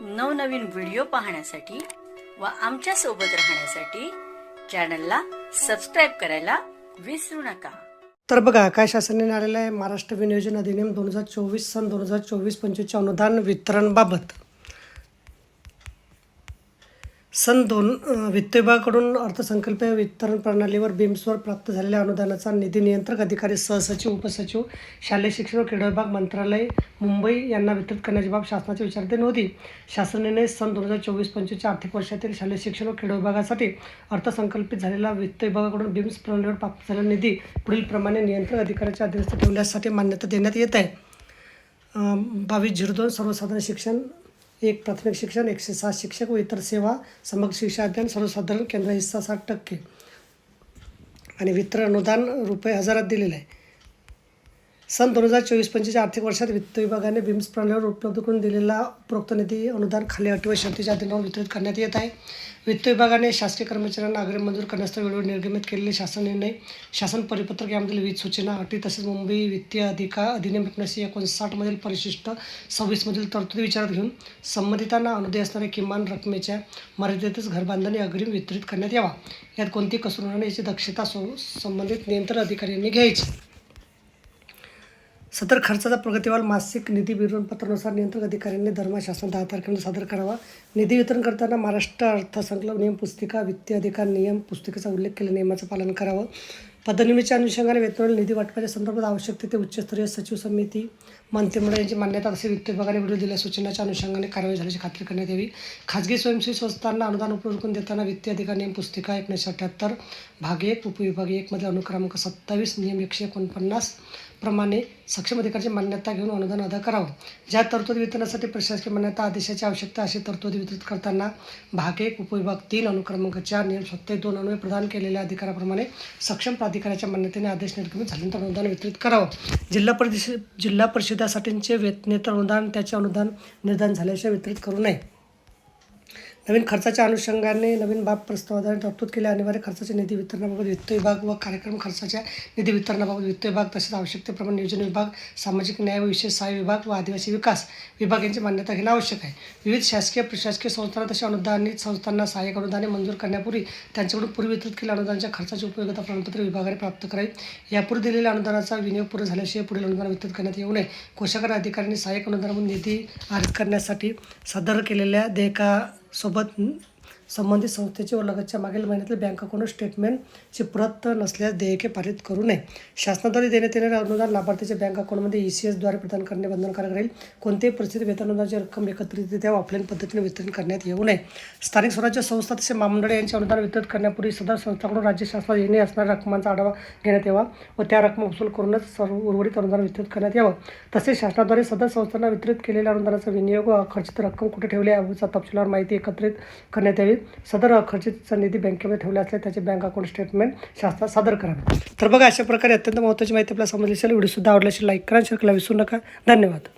नवनवीन व्हिडिओ पाहण्यासाठी व आमच्यासोबत राहण्यासाठी चॅनलला सबस्क्राईब करायला विसरू नका. तर बघा काय शासनाने आलेलं आहे. महाराष्ट्र विनियोजन अधिनियम दोन हजार चोवीस सन दोन हजार चोवीस पंचवीसच्या अनुदान वितरणबाबत सन दोन वित्त विभागाकडून अर्थसंकल्पीय वितरण प्रणालीवर बिम्सवर प्राप्त झालेल्या अनुदानाचा निधी नियंत्रक अधिकारी सहसचिव उपसचिव शालेय शिक्षण व क्रीडा विभाग मंत्रालय मुंबई यांना वितरित करण्याची बाब शासनाच्या विचाराधीन होती. निर्णय सन दोन हजार चोवीस पंचवीसच्या आर्थिक वर्षातील शालेय शिक्षण व क्रीडा विभागासाठी अर्थसंकल्पित झालेला वित्त विभागाकडून बिम्स प्रणालीवर प्राप्त झालेला निधी पुढीलप्रमाणे नियंत्रक अधिकाऱ्याच्या अधीनस्थ ठेवण्यासाठी मान्यता देण्यात येत आहे. बावीस झिरो दोन सर्वसाधारण शिक्षण एक प्राथमिक शिक्षण एकशे सात शिक्षक व इतर सेवा समग्र शिक्षा अध्ययन सर्वसाधारण केंद्र हिस्सा साठ टक्के. आणि वितरण अनुदान रुपये हजारात दिलेलं आहे. सन दोन हजार चोवीस पंचवीसच्या आर्थिक वर्षात वित्त विभागाने बिम्स प्रणालीवर उपलब्ध करून दिलेला उपरोक्त निधी अनुदान खाली अटी व शर्तीच्या अधीनावर वितरित करण्यात येत आहे. वित्त विभागाने शासकीय कर्मचाऱ्यांना अग्रिम मंजूर करण्याचा वेळोवेळी निर्गमित केलेले शासन निर्णय शासन परिपत्रक यामधील विविध सूचना अटी तसेच मुंबई वित्तीय अधिका अधिनियम एकोणीसशे एकोणसाठमधील परिशिष्ट सव्वीसमधील तरतुदी विचारात घेऊन संबंधितांना अनुदय असणाऱ्या किमान रकमेच्या मर्यादेतच घरबांधणी अग्रिम वितरित करण्यात यावा. यात कोणती कसूर होणार याची दक्षता सो संबंधित नियंत्रण अधिकाऱ्यांनी घ्यायची? सदर खर्चाचा प्रगतीवाल मासिक निधी विवरणपत्रानुसार नियंत्रक अधिकाऱ्यांनी दरम्यान दहा तारखेला सादर करावा. निधी वितरण करताना महाराष्ट्र अर्थसंकल्प नियम पुस्तिका वित्तीय अधिकार नियम पुस्तिकेचा उल्लेख केलेल्या नियमाचं पालन करावं. पदनिमीच्या अनुषंगाने वेतन निधी वाटपाच्या संदर्भात आवश्यक ते उच्चस्तरीय सचिव समिती मंत्रिमंडळ यांची मान्यता तसे वित्त विभागाने विरोध दिल्या सूचनाच्या अनुषंगाने कारवाई झाल्याची खात्री करण्यात यावी. खाजगी स्वयंसेवी संस्थांना अनुदान उपलब्ध करून देताना वित्तीय अधिकार नियम पुस्तिका एकोणीसशे अठ्ठ्याहत्तर भाग एक उपविभाग एकमध्ये अनुक्रमांक सत्तावीस नियम एकशे एकोणपन्नास प्रमाणे सक्षम अधिकाऱ्याची मान्यता घेऊन अनुदान अदा करावं. ज्या तरतुदी वितरणासाठी प्रशासकीय मान्यता आदेशाची आवश्यकता अशी तरतुदी वितरित करताना भाग एक उपविभाग तीन अनुक्रमांक चार नियम सत्तावीस दोन अन्वये प्रदान केलेल्या अधिकाराप्रमाणे सक्षम अधिकाऱ्याच्या मान्यतेने आदेश निर्गमित झाल्यानंतर अनुदान वितरित करावं. जिल्हा परिषद जिल्हा परिषदासाठींचे वेतनेतर अनुदान त्याचे अनुदान निर्धारण झाल्याशिवाय वितरित करू नये. नवीन खर्चाच्या अनुषंगाने नवीन बाब प्रस्तावाद्वारे तरतूद केल्या अनिवार्य खर्चाच्या निधी वितरणाबाबत वित्त विभाग व कार्यक्रम खर्चाच्या निधी वितरणाबाबत वित्त विभाग तसेच आवश्यकतेप्रमाणे नियोजन विभाग सामाजिक न्याय व विशेष सहाय्य विभाग व आदिवासी विकास विभाग यांची मान्यता घेणं आवश्यक आहे. विविध शासकीय प्रशासकीय संस्थांना तसे अनुदानित संस्थांना सहाय्यक अनुदाने मंजूर करण्यापूर्वी त्यांच्याकडून पूर्वी वितरित केलेल्या अनुदानाच्या खर्चाची उपयोगिता प्रमाणपत्र विभागाने प्राप्त करावी यापूर्वी दिलेल्या अनुदानाचा विनियोग पूर्ण झाल्याशिवाय पुढील अनुदान वितरित करण्यात येऊ नये. कोशागर अधिकाऱ्यांनी सहाय्यक अनुदानामधून निधी अर्ज करण्यासाठी सादर केलेल्या देयका सोबत संबंधित संस्थेचे व लगतच्या मागील महिन्यातील बँक अकाउंट स्टेटमेंटची प्रत नसल्यास देयके पारित करू नये. शासनाद्वारे देण्यात येणारे अनुदान लाभार्थीच्या बँक अकाउंटमध्ये ई सी एसद्वारे प्रदान करणे बंधनकारक राहील. कोणत्याही परिस्थितीत वेतन रक्कम एकत्रितरित्या ऑफलाईन पद्धतीने वितरण करण्यात येऊ नये. स्थानिक स्वराज्य संस्था तसे महामंडळे यांचे अनुदान वितरित करण्यापूर्वी सदर संस्थांकडून राज्य शासनात येणे असणाऱ्या रकमांचा आढावा घेण्यात यावा व त्या रक्कम वसूल करूनच सर्व उर्वरित अनुदान वितरित करण्यात यावं. तसेच शासनाद्वारे सदर संस्थांना वितरित केलेल्या अनुदानाचा विनियोग व खर्चित रक्कम कुठे ठेवली याचा तपशीलवार माहिती एकत्रित करण्यात यावी सदर अखर्चितचा निधी बँकेमध्ये ठेवला असल्यास त्याचे बँक अकाउंट स्टेटमेंट शासनात सादर करावे तर बघा अशा प्रकारे अत्यंत महत्त्वाची माहिती आपल्याला समजली असेल. व्हिडिओसुद्धा आवडला असेल लाईक करा शेअर करायला विसरू नका. धन्यवाद.